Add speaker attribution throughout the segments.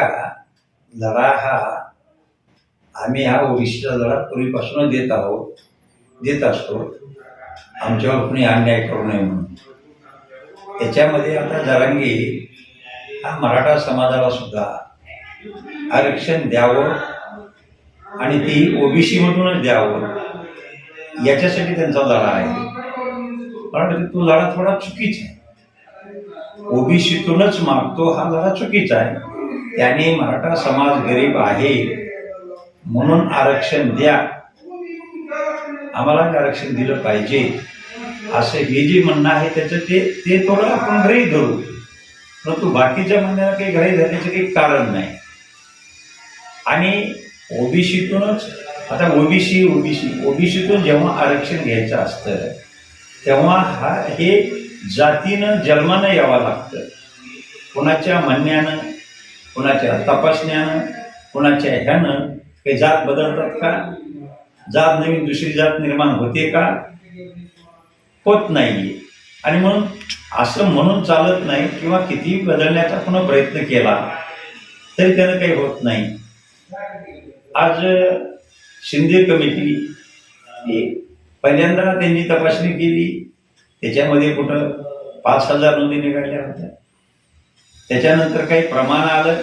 Speaker 1: का? लढा हा आम्ही हा ओबीसीचा लढा पूर्वीपासूनच देत आहोत देत असतो. आमच्यावर कुणी अन्याय करू नये म्हणून. त्याच्यामध्ये आता जरांगी हा मराठा समाजाला सुद्धा आरक्षण द्यावं आणि ती ओबीसी मधूनच द्यावं याच्यासाठी त्यांचा लढा आहे. कारण तो लढा थोडा चुकीचा आहे. ओबीसीतूनच मागतो हा लढा चुकीचा आहे. त्याने मराठा समाज गरीब आहे. म्हणून आरक्षण द्या. आम्हाला आरक्षण दिलं पाहिजे. असं हे जे म्हणणं आहे त्याचं ते ते थोडं आपण ग्रही धरू. परंतु बाकीच्या म्हणण्याला काही गृहीत धरण्याचं काही कारण नाही. आणि ओबीसीतूनच आता ओबीसी ओबीसी ओबीसीतून जेव्हा आरक्षण घ्यायचं असतं तेव्हा हा हे जातीनं जन्मानं यावं लागतं. कोणाच्या म्हणण्यानं कोणाच्या तपासण्यानं कोणाच्या ह्यानं काही जात बदलतात का? जात नवीन दुसरी जात निर्माण होते का? होत नाही आणि म्हणून असं म्हणून चालत नाही किंवा किती बदलण्याचा पुन्हा प्रयत्न केला तरी त्यानं काही होत नाही. आज शिंदे कमिटी पहिल्यांदा त्यांनी तपासणी केली. त्याच्यामध्ये कुठं पाच हजार नोंदी निघाल्या होत्या. त्याच्यानंतर काही प्रमाण आलं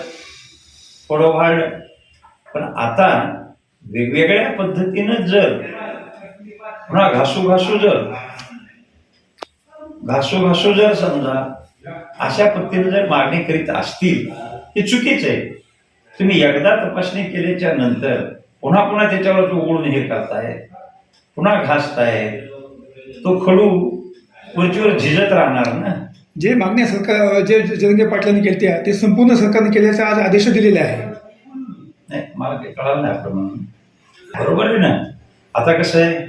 Speaker 1: थोडं वाढलं. पण आता वेगवेगळ्या पद्धतीनं जर पुन्हा घासू घासू जर घासू घासू जर समजा अशा पद्धतीने जर मागणी करीत असतील हे चुकीचं आहे. तुम्ही एकदा तपासणी केल्याच्यानंतर पुन्हा पुन्हा त्याच्यावर तो उघडून हे करताय पुन्हा घासताय तो खडू वरचीवर झिजत राहणार ना.
Speaker 2: जे मागण्या सरकार जे जरंगे पाटलांनी केल्या ते संपूर्ण सरकारने केल्याचा आज आदेश दिलेले आहे.
Speaker 1: नाही मला काही कळालं नाही आपलं म्हणून. बरोबर आहे ना? आता कसं आहे?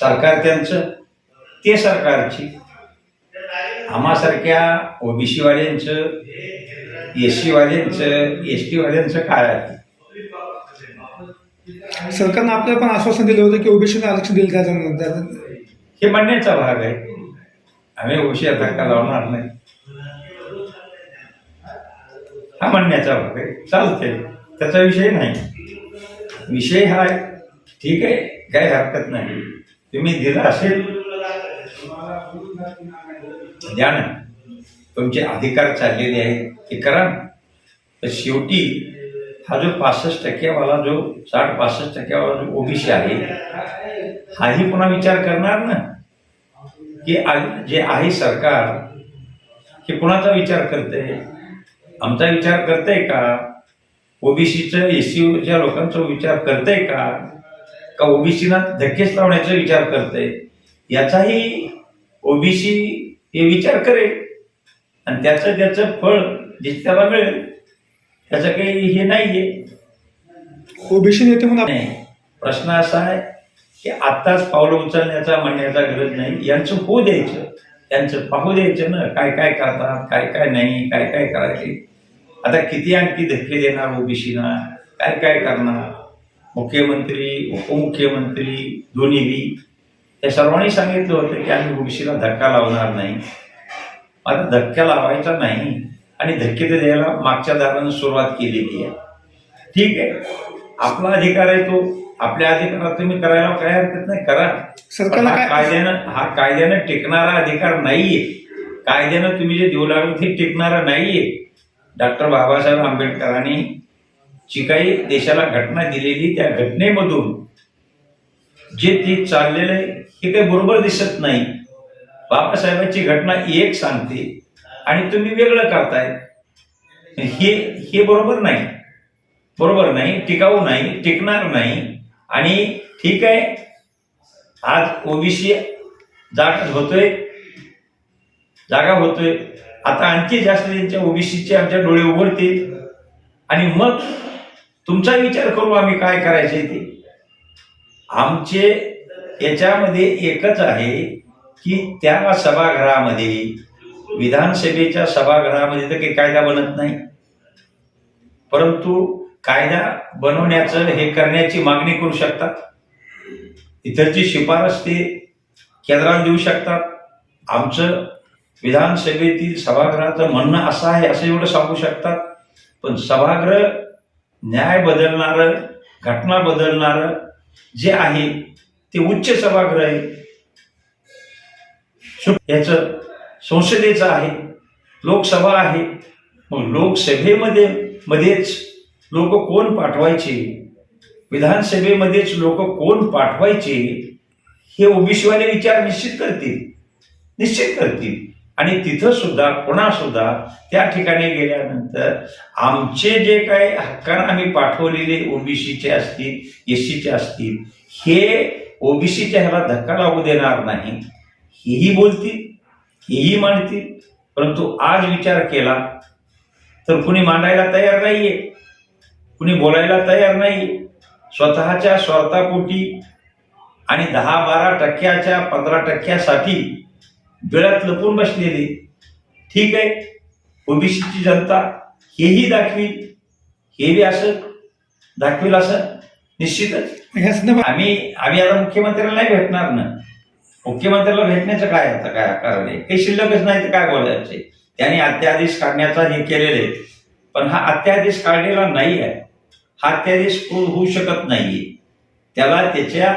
Speaker 1: सरकार त्यांचं ते सरकारची. आम्हासारख्या ओबीसी वाल्यांचं एस सी वाल्यांचं एस टी वाल्यांचं काय आहे?
Speaker 2: सरकारनं आपल्याला पण आश्वासन दिलं होतं की ओबीसीला आरक्षण दिलं जाणार.
Speaker 1: हे म्हणण्याचा भाग आहे. आम्ही ओबीसी धक्का लावणार नाही. हा म्हणण्याचा भाग आहे. चालते त्याचा विषय नाही. विषय हा ठीक आहे. काही हरकत नाही. तुम्ही दिला असेल. द्या ना. तुमचे अधिकार चाललेले आहेत. ते करा तर शेवटी हा जो पासष्ट टक्क्यावाला जो साठ पासष्ट टक्क्यावाला जो ओबीसी आहे हाही पुन्हा विचार करणार ना? की जे आहे सरकार हे कुणाचा विचार करते आमचा विचार करते का? ओबीसीचं एस सीच्या लोकांचा विचार करते का? का ओबीसीना धक्केच लावण्याचा विचार करते याचाही ओबीसी हे विचार करेल. आणि त्याचं त्याचं फळ जे त्याला मिळेल त्याचं काही हे नाहीये.
Speaker 2: ओबीसी नेते म्हणून
Speaker 1: नाही. प्रश्न असा आहे की आत्ताच पावलं उचलण्याचा म्हणण्याचा गरज नाही. यांचं होऊ द्यायचं. यांचं पाहू द्यायचं ना काय काय करतात काय काय नाही काय काय करायचे. आता किती आणखी धक्के देणार ओबीसीना? काय काय करणार? मुख्यमंत्री उपमुख्यमंत्री दोन्ही या सर्वांनी सांगितलं होतं की आम्ही ओबीसीला धक्का लावणार नाही. आता धक्का लावायचा नाही आणि धक्के तर द्यायला मागच्या दारानं सुरुवात केलेली आहे. ठीक आहे. आपला अधिकार आहे तो. आपल्या अधिकारात तुम्ही करायला काय हरकत नाही करा.
Speaker 2: सरकारला
Speaker 1: हा
Speaker 2: काय
Speaker 1: कायद्यानं हा कायद्यानं टिकणारा अधिकार नाहीये. कायद्यानं तुम्ही जे देऊ लागलो ते टिकणारा नाहीये. डॉक्टर बाबासाहेब आंबेडकरांनी जी काही देशाला घटना दिलेली त्या घटनेमधून जे ते चाललेलं आहे हे काही बरोबर दिसत नाही. बाबासाहेबांची घटना एक सांगते आणि तुम्ही वेगळं करताय. हे हे बरोबर नाही. बरोबर नाही टिकाऊ नाही टिकणार नाही. आणि ठीक आहे आज ओबीसी जाट होतोय जागा होतोय. आता आणखी जास्त त्यांच्या ओबीसीचे आमच्या डोळे उघडतील. आणि मग तुमचा विचार करू आम्ही काय करायचे ते. आमचे याच्यामध्ये एकच आहे की त्या सभागृहामध्ये विधानसभेच्या सभागृहामध्ये तर काही कायदा बनत नाही. परंतु कायदा बनवण्याचं हे करण्याची मागणी करू शकतात. इतरची शिफारस ते केंद्राला देऊ शकतात. आमचं विधानसभेतील सभागृहाचं म्हणणं असं आहे असं एवढं सांगू शकतात. पण सभागृह न्याय बदलणारं घटना बदलणारं जे आहे ते उच्च सभागृह आहे. सु- याचं संसदेचं आहे लोकसभा आहे. मग लोकसभेमध्ये मध्येच लोक कोण पाठवायचे? विधानसभेमध्येच लोक कोण पाठवायचे? हे ओबीसीवाले विचार निश्चित करतील. निश्चित करतील. आणि तिथं सुद्धा पुन्हा सुद्धा त्या ठिकाणी गेल्यानंतर आमचे जे काही हक्कानं आम्ही पाठवलेले ओबीसीचे असतील एस सीचे असतील हे ओबीसीच्या ह्याला धक्का लागू देणार नाही. हेही बोलतील हेही मांडतील परंतु आज विचार केला तर कुणी मांडायला तयार नाहीये. कुणी बोलायला तयार नाही. स्वतःच्या स्वार्थापोटी आणि दहा बारा टक्क्याच्या पंधरा टक्क्यासाठी वेळात लपून बसलेले. ठीक आहे ओबीसीची जनता हेही दाखवी हे बी असं दाखवेल असं निश्चितच. आम्ही आम्ही आता मुख्यमंत्र्याला नाही भेटणार ना. मुख्यमंत्र्याला भेटण्याचं काय आता काय कारण आहे काही शिल्लकच नाही तर काय बोलायचे? त्यांनी अत्यादेश काढण्याचा हे केलेलं आहे. पण हा अत्यादेश काढलेला नाही आहे. हा अत्यादेश होऊ शकत नाहीये. त्याला त्याच्या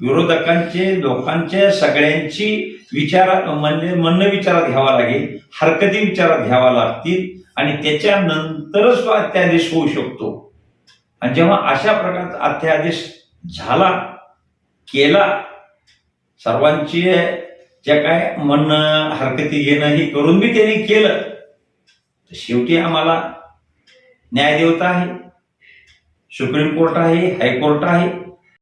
Speaker 1: विरोधकांचे लोकांचे सगळ्यांची विचारात म्हणजे म्हणणं विचारात घ्यावा लागेल हरकती विचारात घ्यावा लागतील आणि त्याच्यानंतरच तो अत्यादेश होऊ शकतो. आणि जेव्हा अशा प्रकारचा अत्यादेश झाला केला सर्वांची जे काय म्हणणं हरकती घेणं हे करून बी त्यांनी केलं तर शेवटी आम्हाला न्यायदेवता आहे. सुप्रीम कोर्ट आहे हायकोर्ट आहे